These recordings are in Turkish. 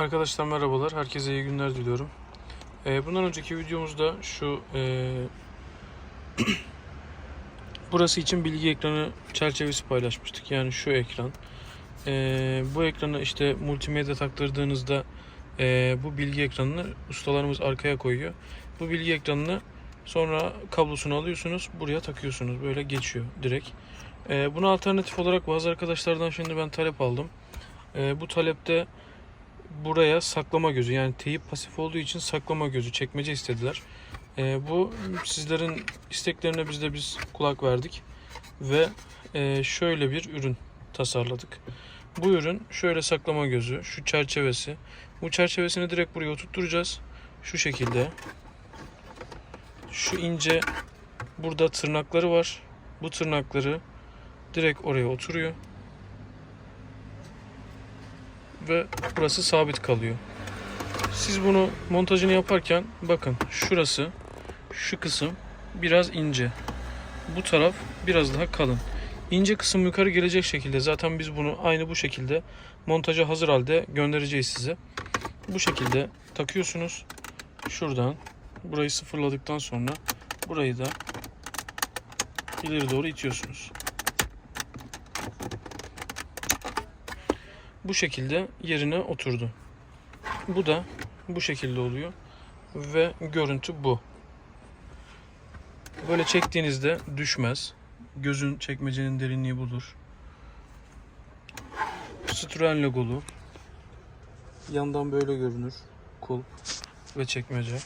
Arkadaşlar merhabalar. Herkese iyi günler diliyorum. Ee, bundan önceki videomuzda şu e, burası için bilgi ekranı çerçevesi paylaşmıştık. Yani şu ekran. Ee, bu ekranı işte multimedya taktırdığınızda e, bu bilgi ekranını ustalarımız arkaya koyuyor. Bu bilgi ekranını sonra kablosunu alıyorsunuz. Buraya takıyorsunuz. Böyle geçiyor direkt. Ee, buna alternatif olarak bazı arkadaşlardan şimdi ben talep aldım. Ee, bu talepte buraya saklama gözü yani teyip pasif olduğu için saklama gözü çekmece istediler. Ee, bu sizlerin isteklerine biz de biz kulak verdik ve e, şöyle bir ürün tasarladık. Bu ürün şöyle saklama gözü, şu çerçevesi. Bu çerçevesini direkt buraya oturtturacağız. Şu şekilde. Şu ince burada tırnakları var. Bu tırnakları direkt oraya oturuyor. Ve burası sabit kalıyor. Siz bunu montajını yaparken bakın şurası şu kısım biraz ince. Bu taraf biraz daha kalın. İnce kısım yukarı gelecek şekilde zaten biz bunu aynı bu şekilde montaja hazır halde göndereceğiz size. Bu şekilde takıyorsunuz. Şuradan burayı sıfırladıktan sonra burayı da ileri doğru itiyorsunuz. Bu şekilde yerine oturdu. Bu da bu şekilde oluyor ve görüntü bu. Böyle çektiğinizde düşmez. Gözün çekmecenin derinliği budur. Citroen logolu. Yandan böyle görünür. Kulp ve çekmece.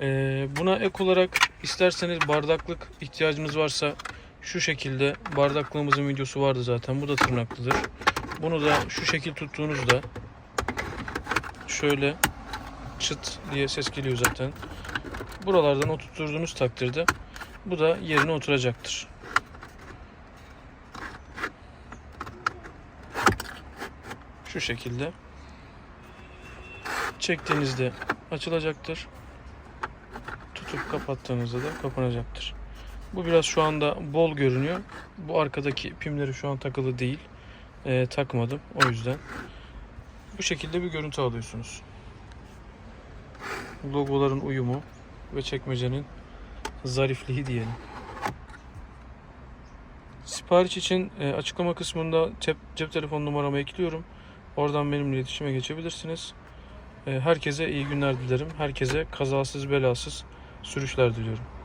Ee, buna ek olarak isterseniz bardaklık ihtiyacınız varsa şu şekilde bardaklığımızın videosu vardı zaten. Bu da tırnaklıdır. Bunu da şu şekil tuttuğunuzda şöyle çıt diye ses geliyor zaten. Buralardan oturtturduğunuz takdirde bu da yerine oturacaktır. Şu şekilde çektiğinizde açılacaktır. Tutup kapattığınızda da kapanacaktır. Bu biraz şu anda bol görünüyor. Bu arkadaki pimleri şu an takılı değil. Ee, takmadım o yüzden. Bu şekilde bir görüntü alıyorsunuz. Logoların uyumu ve çekmecenin zarifliği diyelim. Sipariş için e, açıklama kısmında cep, cep telefon numaramı ekliyorum. Oradan benimle iletişime geçebilirsiniz. E, herkese iyi günler dilerim. Herkese kazasız belasız sürüşler diliyorum.